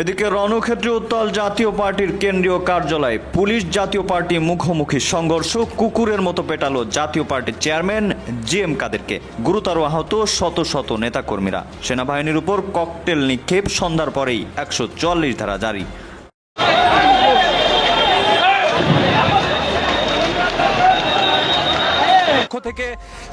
এদিকে রণক্ষেত্রে উত্তাল জাতীয় পার্টির কেন্দ্রীয় কার্যালয় পুলিশ জাতীয় পার্টি মুখোমুখি সংঘর্ষ, কুকুরের মতো পেটালো জাতীয় পার্টির চেয়ারম্যান জি এম কাদেরকে। গুরুতর আহত শত শত নেতাকর্মীরা। সেনাবাহিনীর উপর ককটেল নিক্ষেপ, সন্ধ্যার পরেই একশো চুয়াল্লিশ ধারা জারি। থেকে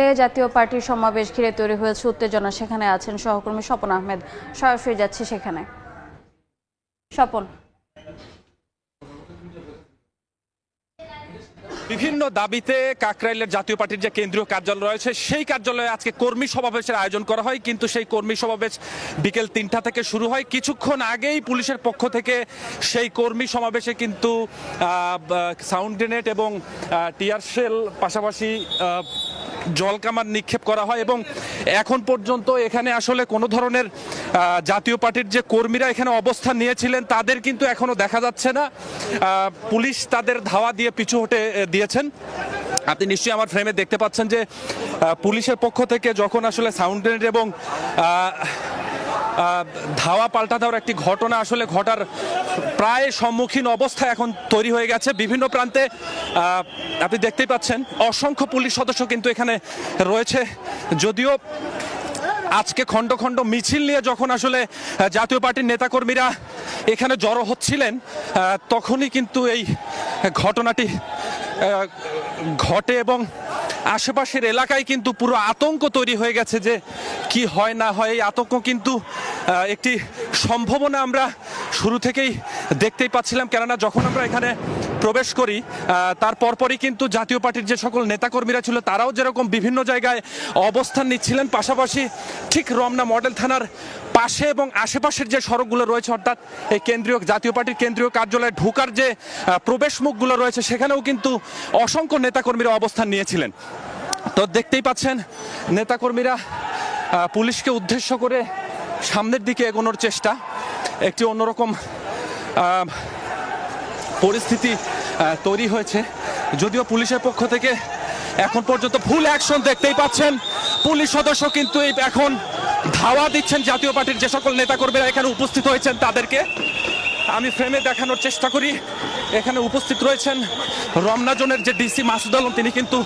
কাকরাইলে জাতীয় পার্টির সমাবেশ ঘিরে তৈরি হয়েছে উত্তেজনা। সেখানে আছেন সহকর্মী স্বপন আহমেদ। সরাসরি যাচ্ছে সেখানে। স্বপন। বিভিন্ন দাবিতে কাকরাইলের জাতীয় পার্টির যে কেন্দ্রীয় কার্যালয় রয়েছে, সেই কার্যালয়ে আজকে কর্মী সমাবেশের আয়োজন করা হয়। কিন্তু সেই কর্মী সমাবেশ বিকেল তিনটা থেকে শুরু হয়। কিছুক্ষণ আগেই পুলিশের পক্ষ থেকে সেই কর্মী সমাবেশে কিন্তু সাউন্ড গ্রেনেড এবং টিয়ার শেল পাশাপাশি জলকামান নিক্ষেপ করা হয় এবং এখন পর্যন্ত এখানে আসলে কোনো ধরনের জাতীয় পার্টির যে কর্মীরা এখানে অবস্থান নিয়েছিলেন তাদের কিন্তু এখনও দেখা যাচ্ছে না। পুলিশ তাদের ধাওয়া দিয়ে পিছু হটে দিয়েছেন। আপনি নিশ্চয়ই আমার ফ্রেমে দেখতে পাচ্ছেন যে পুলিশের পক্ষ থেকে যখন আসলে সাউন্ড গ্রেনেড এবং ধাওয়া পাল্টা দেওয়ার একটি ঘটনা আসলে ঘটার প্রায় সম্মুখীন অবস্থা এখন তৈরি হয়ে গেছে। বিভিন্ন প্রান্তে আপনি দেখতেই পাচ্ছেন, অসংখ্য পুলিশ সদস্য কিন্তু এখানে রয়েছে। যদিও আজকে খণ্ড খণ্ড মিছিল নিয়ে যখন আসলে জাতীয় পার্টির নেতাকর্মীরা এখানে জড়ো হচ্ছিলেন তখনই কিন্তু এই ঘটনাটি ঘটে এবং আশেপাশের এলাকায় কিন্তু পুরো আতঙ্ক তৈরি হয়ে গেছে যে কি হয় না হয়। এই আতঙ্ক কিন্তু একটি সম্ভাবনা আমরা শুরু থেকেই দেখতেই পাচ্ছিলাম। কেননা যখন আমরা এখানে প্রবেশ করি তার পরপরই কিন্তু জাতীয় পার্টির যে সকল নেতাকর্মীরা ছিল, তারাও যেরকম বিভিন্ন জায়গায় অবস্থান নিচ্ছিলেন, পাশাপাশি ঠিক রমনা মডেল থানার পাশে এবং আশেপাশের যে সড়কগুলো রয়েছে, অর্থাৎ এই কেন্দ্রীয়, জাতীয় পার্টির কেন্দ্রীয় কার্যালয়ে ঢোকার যে প্রবেশ মুখগুলো রয়েছে, সেখানেও কিন্তু অসংখ্য নেতাকর্মীরা অবস্থান নিয়েছিলেন। তো দেখতেই পাচ্ছেন, নেতাকর্মীরা পুলিশকে উদ্দেশ্য করে সামনের দিকে এগোনোর চেষ্টা। একটি অন্যরকম পরিস্থিতি তৈরি হয়েছে। যদিও পুলিশের পক্ষ থেকে এখন পর্যন্ত ফুল অ্যাকশন দেখতেই পাচ্ছেন। পুলিশ সদস্য কিন্তু এই এখন ধাওয়া দিচ্ছেন জাতীয় পার্টির যে সকল নেতাকর্মীরা এখানে উপস্থিত হয়েছেন তাদেরকে। আমি ফ্রেমে দেখানোর চেষ্টা করি। এখানে উপস্থিত রয়েছেন রমনা জোনের যে ডিসি মাসুদ আলম, তিনি কিন্তু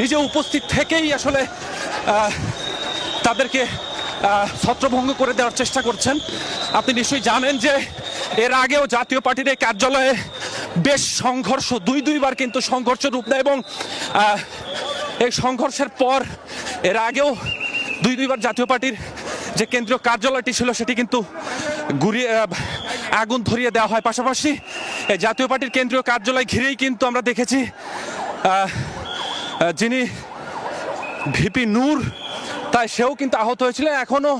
নিজে উপস্থিত থেকেই আসলে তাদেরকে ছত্রভঙ্গ করে দেওয়ার চেষ্টা করছেন। আপনি নিশ্চয়ই জানেন যে এর আগেও জাতীয় পার্টির এই কার্যালয়ে বেশ সংঘর্ষ দুই দুইবার কিন্তু সংঘর্ষ রূপ নেয় এবং এই সংঘর্ষের পর এর আগেও দুই দুইবার জাতীয় পার্টির যে কেন্দ্রীয় কার্যালয়টি ছিল সেটি কিন্তু আহ, আগুন ধরিয়ে দেওয়া হয়। পাশাপাশি এই জাতীয় পার্টির কেন্দ্রীয় কার্যালয় ঘিরেই কিন্তু আমরা দেখেছি যিনি ভিপি নূর তাই সেও কিন্তু আহত হয়েছিলেন। এখনও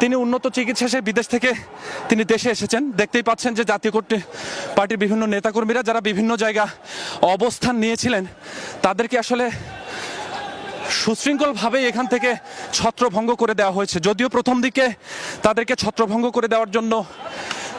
তিনি উন্নত চিকিৎসা সে বিদেশ থেকে তিনি দেশে এসেছেন। দেখতেই পাচ্ছেন যে জাতীয় পার্টির বিভিন্ন নেতাকর্মীরা যারা বিভিন্ন জায়গা অবস্থান নিয়েছিলেন, তাদেরকে আসলে সুশৃঙ্খলভাবে এখান থেকে ছত্রভঙ্গ করে দেওয়া হয়েছে। যদিও প্রথম দিকে তাদেরকে ছত্রভঙ্গ করে দেওয়ার জন্য